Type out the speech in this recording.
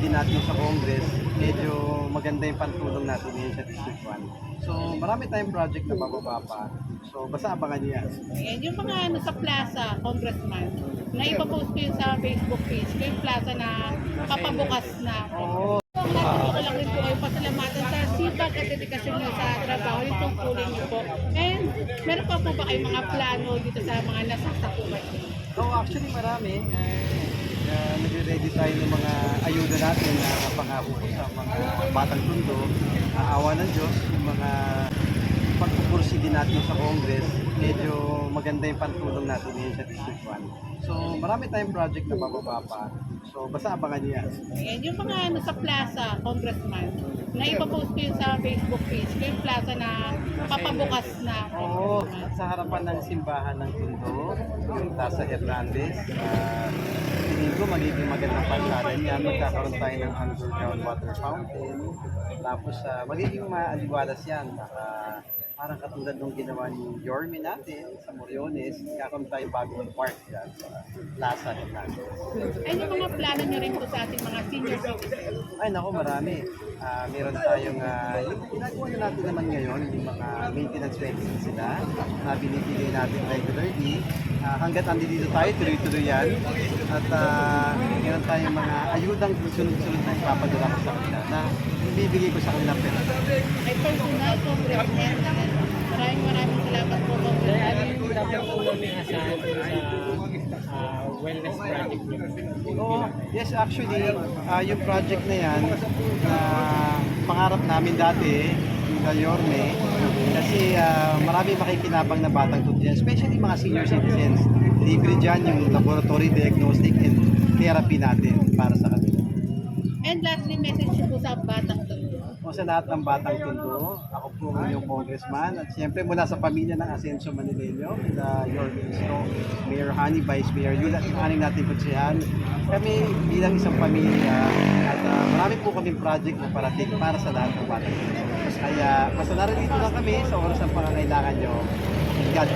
din natin sa Congress, medyo maganda yung pantulong natin ngayon sa District 1. So marami tayong project na bababa pa. So basta abangan niyo yan. Ayan, yung mga ano sa plaza, congressman, na ipapost ko yun sa Facebook page, yung plaza na papabukas na. Oo. Gusto ko lang rin po kayo pasalamatan sa sipag at dedikasyon niyo sa trabaho, yung tungkulin niyo po. And meron pa po ba kayong mga plano dito sa mga nasasakupan niyo? Oh, actually marami. Eh, uh, nagre-ready tayo ng mga ayuda natin na pangako ko sa mga batang tundo. Aawa ng Diyos, yung mga pagpupursi din natin sa Congress, medyo maganda yung pantulong natin ngayon sa District 1. So marami tayong project na bababa pa. So basta abangan niyo yan. Ayan, yung mga ano sa plaza, congressman, na ipapost ko yun sa Facebook page, yung plaza na papabukas na. Oo, sa harapan ng simbahan ng Tundo, yung Tasa Hernandez, uh, tingin ko magiging magandang pansalan yan. Magkakaroon tayo ng underground water fountain. Tapos uh, magiging maaliwalas yan. Baka parang katulad nung ginawa ni Yorme natin sa Moriones, kakaroon tayo bagong park yan sa Plaza Hernandez. Ay, yung mga plano niyo rin po sa ating mga senior citizens. Ay nako marami. Ah, meron tayong uh, yung ginagawa na natin naman ngayon, yung mga maintenance benefits sila na binibigay natin regularly. Ah, hanggat andito tayo, tuloy-tuloy yan. At ah, meron tayong mga ayudang sunod-sunod na ipapadala ko sa kanila na ibibigay ko sa kanila pera. Ay, personal, congressman. Maraming maraming salamat po, Kaya congressman. Ah, wellness project niyo? Oo, yes actually, ah, yung project na yan, na pangarap namin dati, sa Yorme, kasi ah, marami makikinabang na batang tuto dyan, especially mga senior citizens. Libre dyan yung laboratory diagnostic and therapy natin para sa kanila. And lastly, message po sa batang to. O sa lahat ng batang tundo, ako po ang inyong congressman at siyempre mula sa pamilya ng Asensio Manileño, the Yorme Isto, Mayor Honey, Vice Mayor Yula, aning natin kutsihan. Kami bilang isang pamilya at ah, marami po kaming project na parating para sa lahat ng batang tundo. Kaya basta narito lang kami sa oras ng pangangailangan nyo. God.